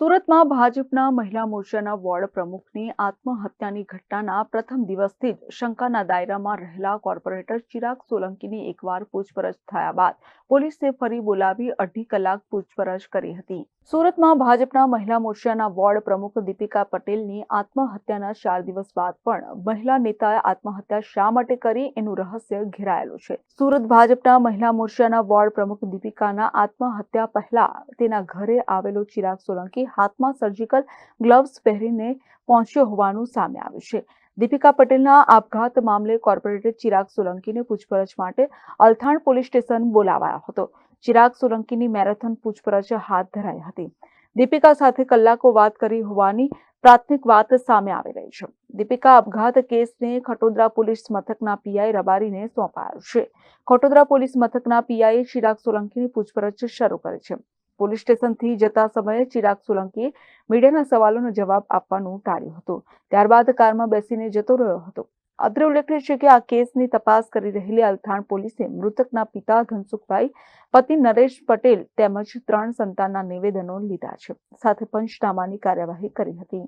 સુરતમાં ભાજપના મહિલા મોરચાના વોર્ડ પ્રમુખની આત્મહત્યાની ઘટનાના પ્રથમ દિવસથી જ શંકાના દાયરામાં રહેલા કોર્પોરેટર ચિરાગ સોલંકીની એકવાર પૂછપરછ થયા બાદ પોલીસે ફરી બોલાવી અઢી કલાક પૂછપરછ કરી હતી. સુરતમાં ભાજપના મહિલા મોરચાના વોર્ડ પ્રમુખ દીપિકા પટેલની આત્મહત્યાના ચાર દિવસ બાદ પણ મહિલા નેતાએ આત્મહત્યા શા માટે કરી એનું રહસ્ય ઘેરાયેલું છે. સુરત ભાજપના મહિલા મોરચાના વોર્ડ પ્રમુખ દીપિકાના આત્મહત્યા પહેલા તેના ઘરે આવેલો ચિરાગ સોલંકી હાથમાં સર્જિકલ ગ્લવ્સ પહેરીને પહોંચ્યો હોવાનું સામે આવ્યું છે. દીપિકા પટેલના આપઘાત મામલે કોર્પોરેટર ચિરાગ સોલંકીને પૂછપરછ માટે અલથાણ પોલીસ સ્ટેશન બોલાવાયો હતો. ચિરાગ સોલંકીની મેરેથોન પૂછપરછ હાથ ધરાઈ હતી. દીપિકા સાથે કલાકો વાત કરી હોવાની પ્રાથમિક વાત સામે આવી રહી છે. દીપિકા આપઘાત કેસને ખટોદરા પોલીસ મથકના પીઆઈ રબારીને સોંપાયો છે. ખટોદરા પોલીસ મથકના પીઆઈએ ચિરાગ સોલંકીની પૂછપરછ શરૂ કરી છે. પોલીસ સ્ટેશનથી જતા સમયે ચિરાગ સોલંકીએ મીડિયાના સવાલોનો જવાબ આપવાનું ટાળ્યું હતું. ત્યારબાદ કારમાં બેસીને જતો રહ્યો હતો. અત્રે ઉલ્લેખનીય છે કે આ કેસની તપાસ કરી રહેલી અલથાણ પોલીસે મૃતકના પિતા ધનસુખભાઈ, પતિ નરેશ પટેલ તેમજ ત્રણ સંતાનના નિવેદનો લીધા છે. સાથે પંચનામાની કાર્યવાહી કરી હતી.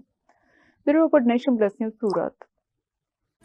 Bureau nation plus news Surat.